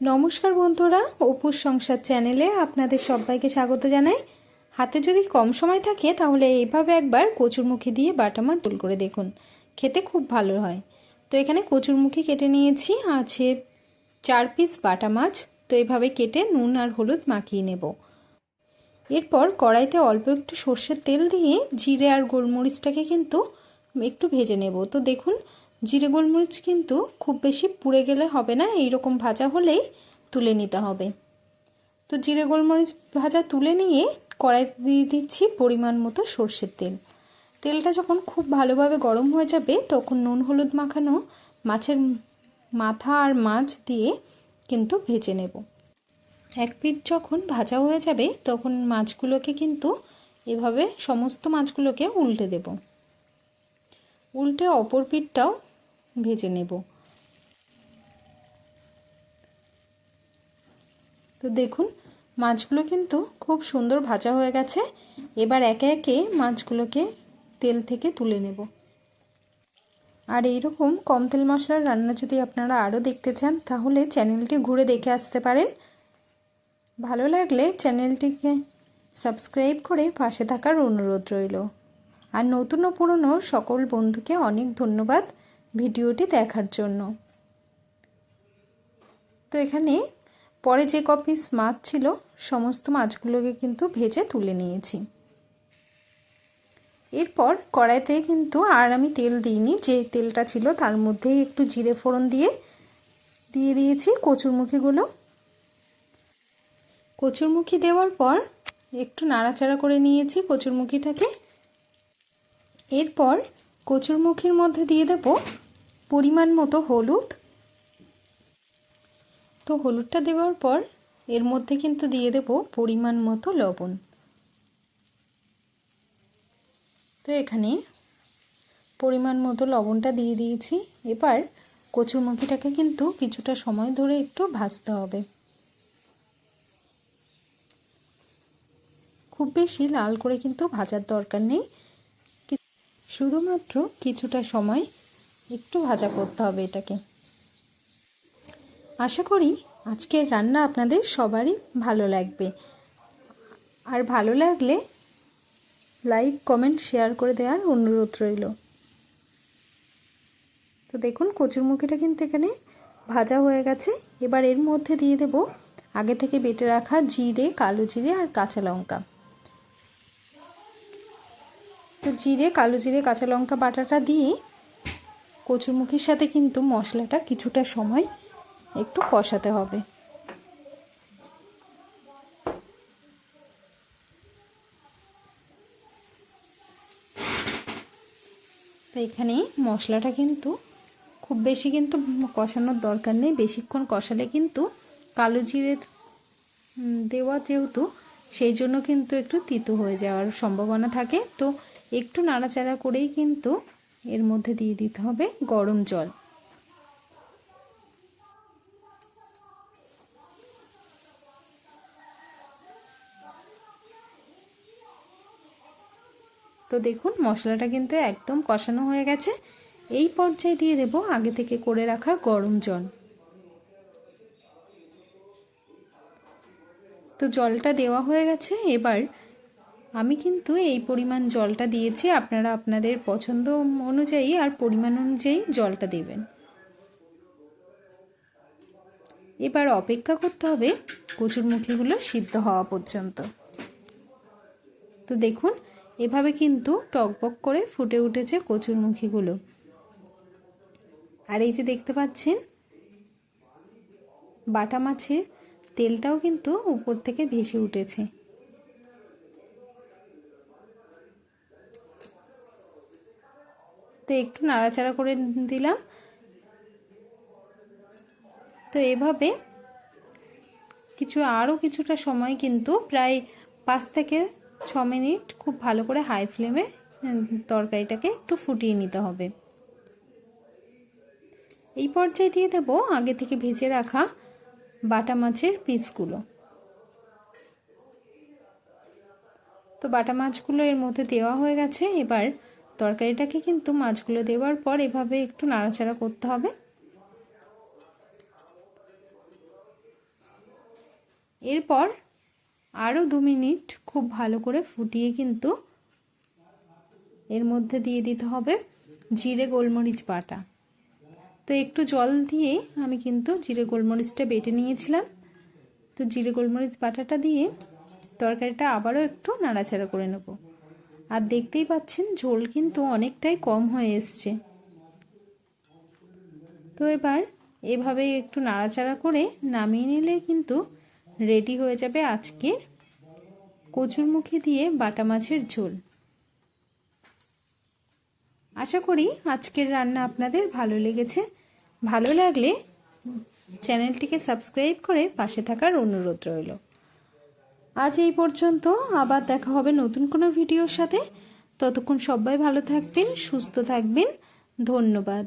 নমস্কার বন্ধুরা, অপুর সংসার চ্যানেলে আপনাদের সবাইকে স্বাগত জানাই। হাতে যদি কম সময় থাকে, তাহলে এইভাবে একবার কচুরমুখী দিয়ে বাটা মাছ ঝোল করে দেখুন। খেতে খুব ভালো হয়। তো এখানে কচুরমুখী কেটে নিয়েছি, আছে চার পিস বাটা মাছ। তো এইভাবে কেটে নুন আর হলুদ মাখিয়ে নেব। এরপর কড়াইতে অল্প একটু সর্ষের তেল দিয়ে জিরে আর গোলমরিচটাকে কিন্তু একটু ভেজে নেব। তো দেখুন জিরে গোলমরিচ কিন্তু খুব বেশি পুড়ে গেলে হবে না এই রকম ভাজা হলেই তুলে নিতে হবে। তো জিরে গোলমরিচ ভাজা তুলে নিয়ে কড়াইতে দিয়ে দিচ্ছি পরিমাণ মতো সর্ষের তেল। তেলটা যখন খুব ভালোভাবে গরম হয়ে যাবে, তখন নুন হলুদ মাখানো মাছের মাথা আর মাছ দিয়ে কিন্তু ভেজে নেব। এক পিঠ যখন ভাজা হয়ে যাবে, তখন মাছগুলোকে কিন্তু এভাবে সমস্ত মাছগুলোকে উল্টে দেব। উল্টে অপর পিঠটাও ভেজে নেব। তো দেখুন, মাছগুলো কিন্তু খুব সুন্দর ভাজা হয়ে গেছে। এবার একে একে মাছগুলোকে তেল থেকে তুলে নেব। আর এইরকম কম তেল মশলার রান্না যদি আপনারা আরও দেখতে চান, তাহলে চ্যানেলটি ঘুরে দেখে আসতে পারেন। ভালো লাগলে চ্যানেলটিকে সাবস্ক্রাইব করে পাশে থাকার অনুরোধ রইল। আর নতুন পুরনো সকল বন্ধুকে অনেক ধন্যবাদ। ভিডিওটি দেখার জন্য। তো এখানে পরে যে কপিস মাছ ছিল, সমস্ত মাছগুলোকে কিন্তু ভেজে তুলে নিয়েছি। এরপর কড়াইতে কিন্তু আর আমি তেল দিইনি, যে তেলটা ছিল তার মধ্যেই একটু জিরে ফোড়ন দিয়ে দিয়ে দিয়েছি কচুরমুখিগুলো। কচুরমুখি দেওয়ার পর একটু নাড়াচাড়া করে নিয়েছি কচুরমুখিটাকে। এরপর কচুরমুখির মধ্যে দিয়ে দেব পরিমাণ মতো হলুদ। তো হলুদটা দেওয়ার পর এর মধ্যে কিন্তু দিয়ে দেব পরিমাণ মতো লবণ। তো এখানে পরিমাণ মতো লবণটা দিয়ে দিয়েছি। এবার কচুরমুখিটাকে কিন্তু কিছুটা সময় ধরে একটু ভাজতে হবে। খুব বেশি লাল করে কিন্তু ভাজার দরকার নেই। শুধুমাত্র কিছুটা সময় একটু ভাজা করতে হবে এটাকে। আশা করি আজকের রান্না আপনাদের সবারই ভালো লাগবে। আর ভালো লাগলে লাইক, কমেন্ট, শেয়ার করে দেওয়ার অনুরোধ রইল। তো দেখুন কচুরমুখিটা কিন্তু এখানে ভাজা হয়ে গেছে। এবার এর মধ্যে দিয়ে দেব আগে থেকে বেটে রাখা জিরে, কালো জিরে আর কাঁচা লঙ্কা। তো জিরে, কালো জিরে, কাঁচা লঙ্কা, বাটাটা দিয়ে কচুরমুখির সাথে কিন্তু মশলাটা কিছুটা সময় একটু কষাতে হবে। তো এখানে মশলাটা কিন্তু খুব বেশি কিন্তু কষানোর দরকার নেই। বেশিক্ষণ কষালে কিন্তু কালো জিরের দেওয়া যেহেতু, সেই জন্য কিন্তু একটু তিতো হয়ে যাওয়ার সম্ভাবনা থাকে। তো একটু নাড়াচাড়া করেই কিন্তু এর মধ্যে দিয়ে দিতে হবে গরম জল। তো দেখুন, মশলাটা কিন্তু একদম কষানো হয়ে গেছে। এই পর্যায়ে দিয়ে দেব আগে থেকে করে রাখা গরম জল। তো জলটা দেওয়া হয়ে গেছে। এবার আমি কিন্তু এই পরিমাণ জলটা দিয়েছি, আপনারা আপনাদের পছন্দ অনুযায়ী আর পরিমাণ অনুযায়ী জলটা দেবেন। এবার অপেক্ষা করতে হবে কচুরমুখিগুলো সিদ্ধ হওয়া পর্যন্ত। তো দেখুন, এভাবে কিন্তু টকবক করে ফুটে উঠেছে কচুরমুখিগুলো আর এই যে দেখতে পাচ্ছেন, বাটা মাছের তেলটাও কিন্তু উপর থেকে ভেসে উঠেছে। তো একটু নাড়াচাড়া করে দিলাম। তো এভাবে কিছু আরও কিছুটা সময় কিন্তু প্রায় পাঁচ থেকে ছ মিনিট খুব ভালো করে হাই ফ্লেমে তরকারিটাকে একটু ফুটিয়ে নিতে হবে। এই পর্যায়ে দিয়ে দেবো আগে থেকে ভেজে রাখা বাটা মাছের পিসগুলো। তো বাটা মাছগুলো এর মধ্যে দেওয়া হয়ে গেছে। এবার তরকারিটাকে কিন্তু মাছগুলো দেওয়ার পর এভাবে একটু নাড়াচাড়া করতে হবে। এরপর আরও দু মিনিট খুব ভালো করে ফুটিয়ে কিন্তু এর মধ্যে দিয়ে দিতে হবে জিরে গোলমরিচ বাটা। তো একটু জল দিয়ে আমি কিন্তু জিরে গোলমরিচটা বেটে নিয়েছিলাম। তো জিরে গোলমরিচ বাটাটা দিয়ে তরকারিটা আবারও একটু নাড়াচাড়া করে নেব। আর দেখতেই পাচ্ছেন ঝোল কিন্তু অনেকটাই কম হয়ে এসছে। তো এবার এভাবে একটু নাড়াচাড়া করে নামিয়ে নিলে কিন্তু রেডি হয়ে যাবে আজকে কচুরমুখী দিয়ে বাটা মাছের ঝোল। আশা করি আজকের রান্না আপনাদের ভালো লেগেছে। ভালো লাগলে চ্যানেলটিকে সাবস্ক্রাইব করে পাশে থাকার অনুরোধ রইল। আজ এই পর্যন্ত। আবার দেখা হবে নতুন কোনো ভিডিওর সাথে। ততক্ষণ সবাই ভালো থাকবেন, সুস্থ থাকবেন। ধন্যবাদ।